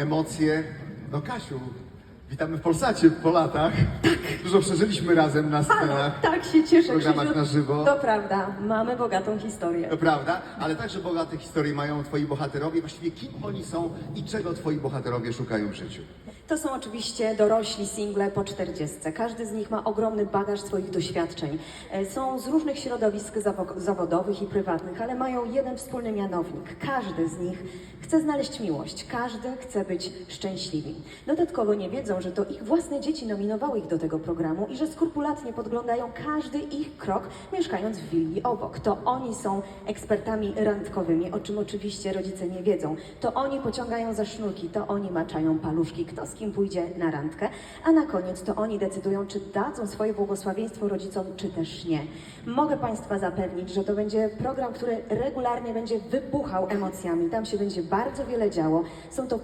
emocje. No Kasiu, witamy w Polsacie po latach. Dużo przeżyliśmy razem na Halo, scenach. tak się cieszę, programach Krzysiu. na żywo. To prawda, mamy bogatą historię. To prawda, ale także bogate historie mają twoi bohaterowie. Właściwie kim oni są i czego twoi bohaterowie szukają w życiu? To są oczywiście dorośli single po 40. Każdy z nich ma ogromny bagaż swoich doświadczeń. E, Są z różnych środowisk zawo- zawodowych i prywatnych, ale mają jeden wspólny mianownik. Każdy z nich chce znaleźć miłość, każdy chce być szczęśliwi. Dodatkowo nie wiedzą, że to ich własne dzieci nominowały ich do tego programu i że skrupulatnie podglądają każdy ich krok, mieszkając w willi obok. To oni są ekspertami randkowymi, o czym oczywiście rodzice nie wiedzą. To oni pociągają za sznurki, to oni maczają paluszki, kto z kim pójdzie na randkę, a na koniec to oni decydują, czy dadzą swoje błogosławieństwo rodzicom, czy też nie. Mogę Państwa zapewnić, że to będzie program, który regularnie będzie wybuchał emocjami. Tam się będzie bardzo wiele działo. Są to